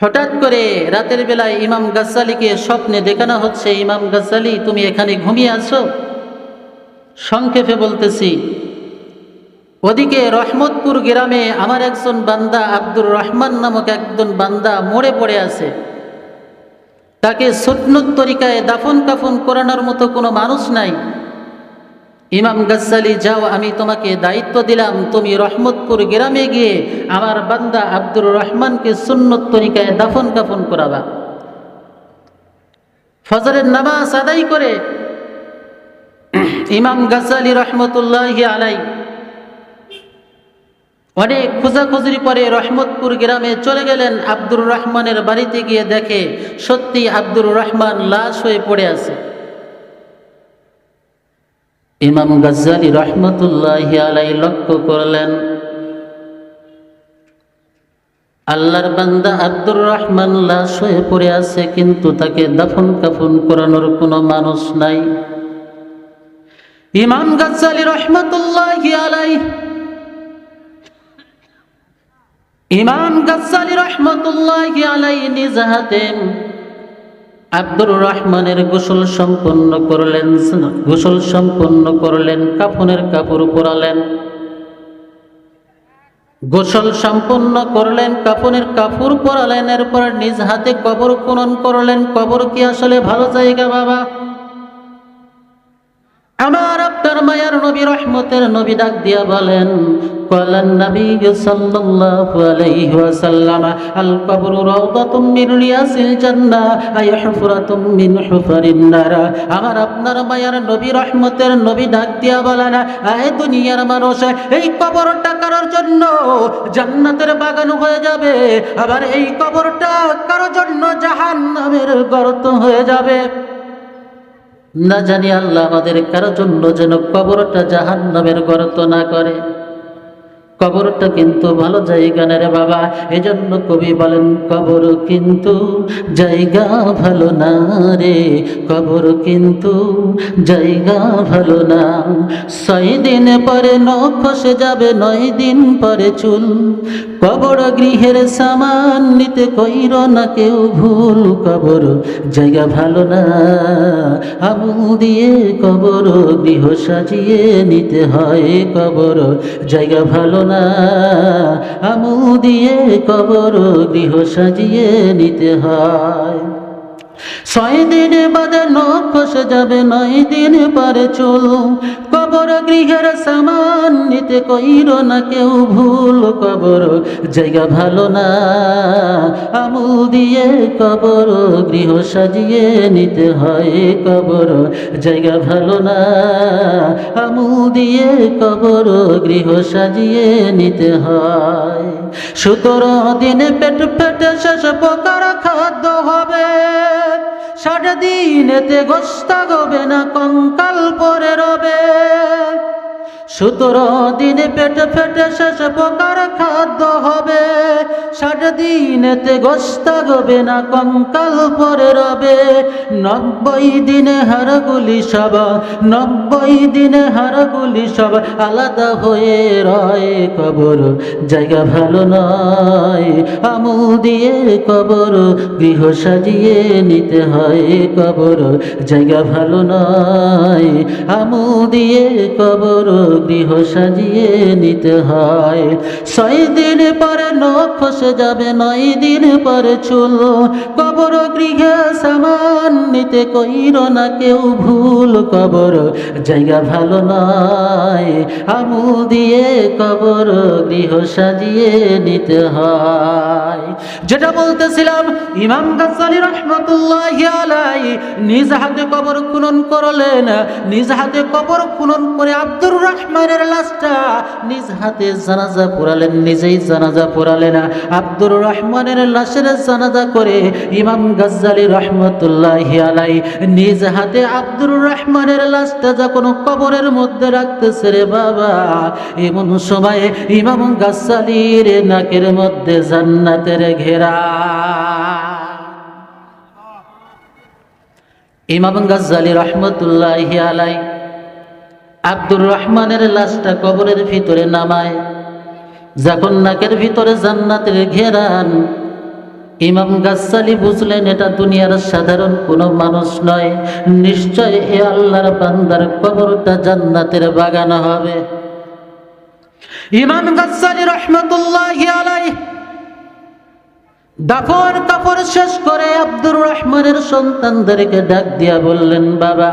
হঠাৎ করে রাতের বেলায় ইমাম গাজ্জালিকে স্বপ্নে দেখানো হচ্ছে, ইমাম গাজ্জালি, তুমি এখানে ঘুমিয়ে আছো? সংক্ষেপে বলতেছি, ওদিকে রহমতপুর গ্রামে আমার একজন বান্দা আব্দুর রহমান নামক একজন বান্দা মরে পড়ে আছে। তাকে সুন্নত তরিকায় দাফন কাফন করানোর মতো কোনো মানুষ নাই। ইমাম গাজ্জালি, যাও, আমি তোমাকে দায়িত্ব দিলাম। তুমি রহমতপুর গ্রামে গিয়ে আমার বান্দা আব্দুর রহমানকে সুন্নত তরিকায় দাফন কাফন করাবা। ফজরের নামাজ আদায় করে ইমাম গাজ্জালি রহমতুল্লাহ আলাই অনেক খোঁজাখুঁজির পরে রহমতপুর গ্রামে চলে গেলেন। আব্দুর রহমানের বাড়িতে গিয়ে দেখে সত্যি আব্দুর রহমান লাশ হয়ে পড়ে আছে। ইমাম গাজ্জালি রহমতুল্লাহ আলাই লক্ষ্য করলেন, আল্লাহর বান্দা আব্দুর রহমান লাশ হয়ে পড়ে আছে, কিন্তু তাকে দাফন কাফন করানোর কোনো মানুষ নাই। ইমাম গাজ্জালি রহমতুল্লাহ আলাই ইমাম গাজ্জালি রহমতুল্লাহ আলাই নিজ হাতে আব্দুর রহমানের গোসল সম্পন্ন করলেন, গোসল সম্পন্ন করলেন, কাফনের কাপড় পরালেন গোসল সম্পন্ন করলেন, কাফনের কাপড় পরালেন এরপর নিজ হাতে কবর খনন করলেন। কবর কি আসলে ভালো জায়গা, বাবা? আমার আপনার মায়ার নবী রহমতের নবী ডাক দিয়া বলেন আমার আপনার রহমতের নবী ডাক দিয়া বলেন মানুষ, এই কবরটা কারোর জন্য জান্নাতের বাগান হয়ে যাবে, আবার এই কবরটা কারোর জন্য জাহান্নামের গর্ত হয়ে যাবে। না জানি আল্লাহ আমাদের কারও জন্য যেন কবরটা জাহান নামের গর্ত না করে। কবরটা কিন্তু ভালো জায়গা না রে বাবা। এজন্য কবি বলেন, কবর কিন্তু জায়গা ভালো না রে। কবর কিন্তু জায়গা ভালো না। ছয় দিন পরে নখ খসে যাবে, নয় দিন পরে চুল। কবর গৃহের সামান নিতে কইর না কেউ ভুল। কবর জায়গা ভালো না। আমু দিয়ে কবর গৃহ সাজিয়ে নিতে হয়। কবর জায়গা ভালো না আমু দিয়ে কবর গৃহ সাজিয়ে নিতে হয়। ছয় দিন বাদে খসে যাবে, নয় দিন পরে চুল। কবর গৃহের সামান নিতে কইর না কেউ ভুল কবর। জায়গা ভালো না, আমুল দিয়ে কবর, গৃহ সাজিয়ে নিতে হয় কবর। জায়গা ভালো না, আমুল দিয়ে কবর, গৃহ সাজিয়ে নিতে হয়। সতেরো দিনে পেট পেটে শেষ প্রকার খাদ্য হবে। ষাট দিনেতে গোস্তা গবে না কঙ্কাল পরে রবে। সতেরো দিনে পেটে ফেটে শেষ প্রকার খাদ্য হবে। ষাট দিনেতে গোস্তা গবে না কঙ্কাল পরে রবে। নব্বই দিনে হারগুলি সব, নব্বই দিনে হারগুলি সব আলাদা হয়ে রয় কবর। জায়গা ভালো নয় আমু দিয়ে কবর, গৃহ সাজিয়ে নিতে হয় কবর। জায়গা ভালো নয় আমু দিয়ে কবর গৃহ সাজিয়ে নিতে হয়। ছয় দিন পরে নখ খসে যাবে নয় দিন পরে চুল। কবর গৃহে সামান নিতে কইর না কেউ ভুল কবর। জায়গা ভালো নয় আমু দিয়ে কবর গৃহ সাজিয়ে নিতে হয়। যেটা বলতেছিলাম, ইমাম গাজ্জালি রহমতুল্লাহ আলাই নিজ হাতে কবর খুনন করলেন, নিজ হাতে কবর খুনন করে আব্দুর রহমানের লাশটা নিজ হাতে জানাজা পড়ালেন, নিজেই জানাজা পড়ালেন। আব্দুর রহমানের লাশের জানাজা করে ইমাম গাজ্জালি রহমতুল্লাহ আলাই নিজ হাতে আব্দুর রহমানের লাশটা যখন কবরের মধ্যে রাখতেছে রে বাবা, এমন সময় ইমাম গাজ্জালির নাকের মধ্যে জান্নাতের ঘেরা। ইমাম গাজ্জালি রহমতুল্লাহ আলাই আব্দুর রহমানের লাশটা কবরের ভিতরে নামায়। যখন নাকের ভিতরে জান্নাতের ঘেরান, ইমাম গাজ্জালি বুঝলেন, এটা দুনিয়ার সাধারণ কোনো মানুষ নয়। নিশ্চয় এ আল্লাহর বান্দার কবরটা জান্নাতের বাগান হবে। ইমাম গাজ্জালি রহমতুল্লাহি দাফন কাপড় শেষ করে আব্দুর রহমানের সন্তানদেরকে ডাক দিয়া বললেন, বাবা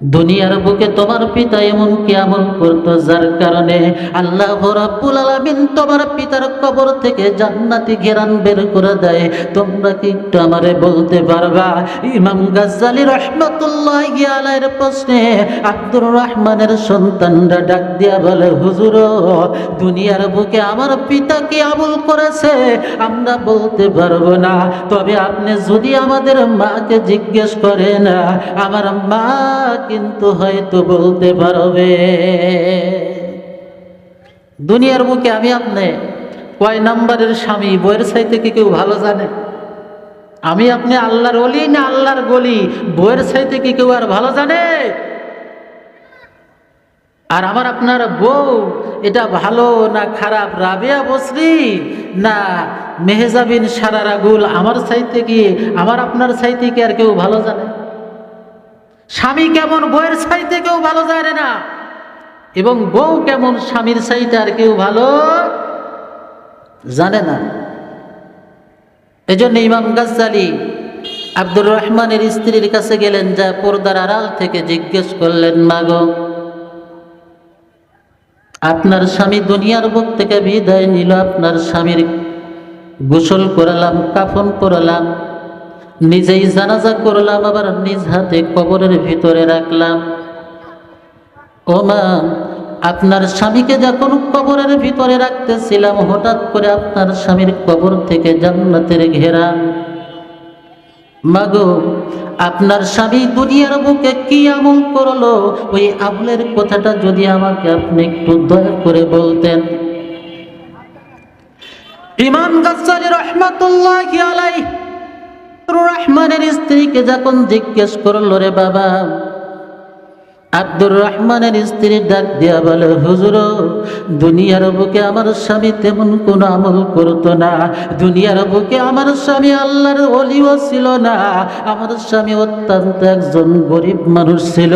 দুনিয়ার বুকে তোমার পিতা এমন কি আমল করতো? যার কারণে আল্লাহ রাব্বুল আলামিন তোমার পিতার কবর থেকে জান্নাতি ঘেরান বের করে দেয়। তোমরা কি একটু আমারে বলতে পারবা? ইমাম গাজ্জালি রহমাতুল্লাহ আলাইহির প্রশ্নে আব্দুর রহমানের সন্তানরা ডাক দিয়া বলে, হুজুর, দুনিয়ার বুকে আমার পিতা কি আমল করেছে? আমরা বলতে পারব না। তবে আপনি যদি আমাদের মাকে জিজ্ঞেস করেন, আমার মা কিন্তু হয়তো বলতে পারবে। দুনিয়ার মুখে আমি আপনি কয় নাম্বারের স্বামী, বইয়ের চাইতে কি কেউ ভালো জানে? আমি আপনি আল্লাহর অলি না আল্লাহর গলি? বইয়ের চাইতে কি কেউ আর ভালো জানে? আর আমার আপনার বউ, এটা ভালো না খারাপ? রাবিয়া বসরি না মেহেজাবিন সারারা গুল আমার চাইতে কি, আমার আপনার চাইতে কি আর কেউ ভালো জানে? স্বামী কেমন বউয়ের চাইতে কেউ ভালো জানে না? এবং বউ কেমন স্বামীর চাইতে আর কেউ ভালো জানে না? এজন্য ইমাম গাজ্জালি আব্দুর রহমানের স্ত্রীর কাছে গেলেন, যা পর্দার আড়াল থেকে জিজ্ঞেস করলেন মাগো আপনার স্বামী দুনিয়ার বুক থেকে বিদায় নিল, আপনার স্বামীর গোসল করালাম, কাফন করালাম নিজেই জানাজা করলাম, আবার নিজ হাতে কবরের ভিতরে রাখলাম। ও মা আপনার স্বামীকে যখন কবরের ভিতরে রাখতেছিলাম, হঠাৎ করে আপনার স্বামীর কবর থেকে জান্নাতের ঘেরা। মাগো, আপনার স্বামী দুনিয়ার বুকে কি আমল করল? ওই আমলের কথাটা যদি আমাকে আপনি একটু দয়া করে বলতেন। ইমাম গাজ্জালি রহমাতুল্লাহি আলাইহি রহমানের স্ত্রীকে যখন জিজ্ঞেস করল, রে বাবা, আব্দুর রহমানের স্ত্রী ডাক দিয়া বলে, হুজুর, দুনিয়ার বুকে আমার স্বামী তেমন কোনো আমল করতো না। দুনিয়ার বুকে আমার স্বামী আল্লাহর অলিও ছিল না। আমার স্বামী অত্যন্ত একজন গরিব মানুষ ছিল।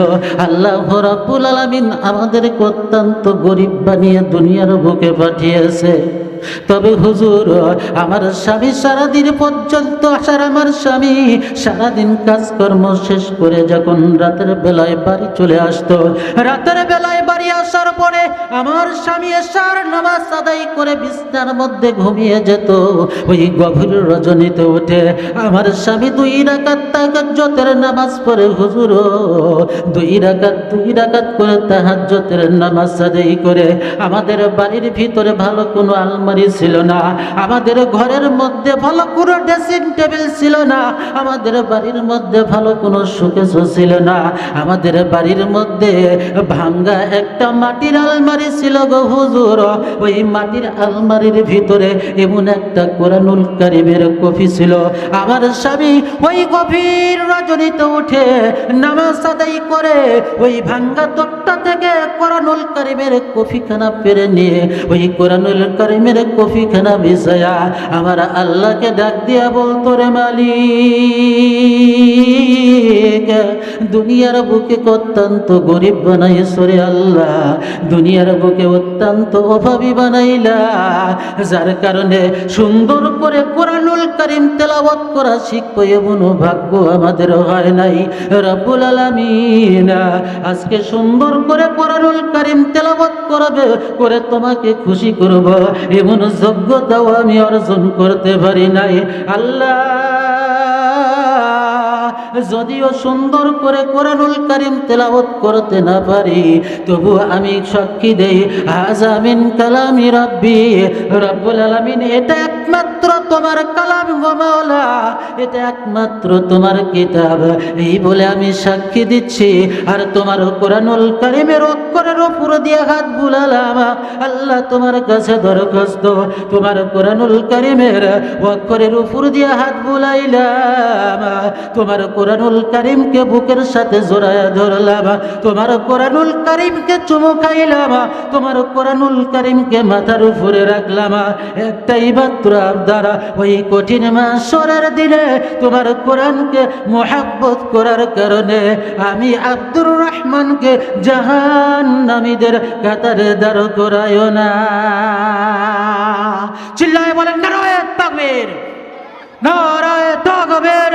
আল্লাহ রাব্বুল আলামিন আমাদেরকে অত্যন্ত গরিব বানিয়ে দুনিয়ার বুকে পাঠিয়েছে তবে হুজুর, আমার স্বামী সারাদিন পর্যন্ত আসার আমার স্বামী সারাদিন কাজকর্ম শেষ করে যখন রাতের বেলায় বাড়ি চলে আসতো। রাতের বেলায় আমার স্বামী এসার নামাজ আদায় করে বিছনার মধ্যে ঘুমিয়ে যেত। ওই গভীর রজনীতে উঠে আমার স্বামী দুই রাকাত তাহাজ্জতের নামাজ পড়ে। হুজুর, দুই রাকাত দুই রাকাত করে তাহাজ্জতের নামাজ আদায় করে। আমাদের বাড়ির ভিতরে ভালো কোনো আলমারি ছিল না। আমাদের ঘরের মধ্যে ভালো কোনো ড্রেসিং টেবিল ছিল না। আমাদের বাড়ির মধ্যে ভালো কোনো শোকেসও ছিল না। আমাদের বাড়ির মধ্যে ভাঙ্গা একটা মাটির আলমারি ছিল গো হুজুর। ওই মাটির আলমারির ভিতরে এমন একটা কোরআনুল কারিমের কফি ছিল। আমার স্বামী ওই গভীর রজনীতে উঠে নামাজ আদায় করে ওই ভাঙ্গা তক্তা থেকে কোরআনুল কারিমের কফিখানা পেরে নিয়ে ওই কোরআনুল কারিমের কফিখানা বিষয়া আমার আল্লাহকে ডাক দিয়া বলতো, রে মালিক, দুনিয়ার বুকে অত্যন্ত গরিব বানাইছো রে আল্লাহ। দুনিয়ার বুকে অত্যন্ত অভাবী বানাইলা, যার কারণে সুন্দর করে কোরআনুল করিম তেলাবত করা শিখব এমন ভাগ্য আমাদের হয় নাই। রব্বুল আলামিন, আজকে সুন্দর করে কোরআনুল করিম তেলাবত করাবে, করে তোমাকে খুশি করব, এমন যোগ্যতাও আমি অর্জন করতে পারি নাই। আল্লাহ যদিও সুন্দর করে কোরআনুল কারিম তেলাওয়াত করতে না পারি, তবু আমি সাক্ষী দেই আজামিন কালামি রাব্বি। রব্বুল আলামিন, এটা একমাত্র তোমার কালাম গো মাওলা, এটা একমাত্র তোমার কিতাব। এই বলে আমি সাক্ষী দিচ্ছি, আর তোমার কোরআনুল কারিমের অক্ষরের উপর দিয়ে হাত বুলালাম। আল্লাহ তোমার কাছে দরখাস্ত, তোমার কোরআনুল কারিমের অক্ষরের উপর দিয়ে হাত বুলাইলাম। তোমার কোরআনুল করিমকে বুকের সাথে জোড়ায়া ধরলাম তোমার কোরআনুল করিমকে চুমু খাইলাম তোমার কোরআনুল করিমকে মাথার উপরে রাখলাম একটাই মাত্র দ্বারা ওই কঠিন মাসরের দিনে তোমার কোরআনকে মোহাব্বত করার কারণে আমি আব্দুর রহমানকে জাহান নামীদের কাতারে দাঁড় করায় না। চিল্লায় বলেন, নারায় তাকবীর নারায় তাকবীর।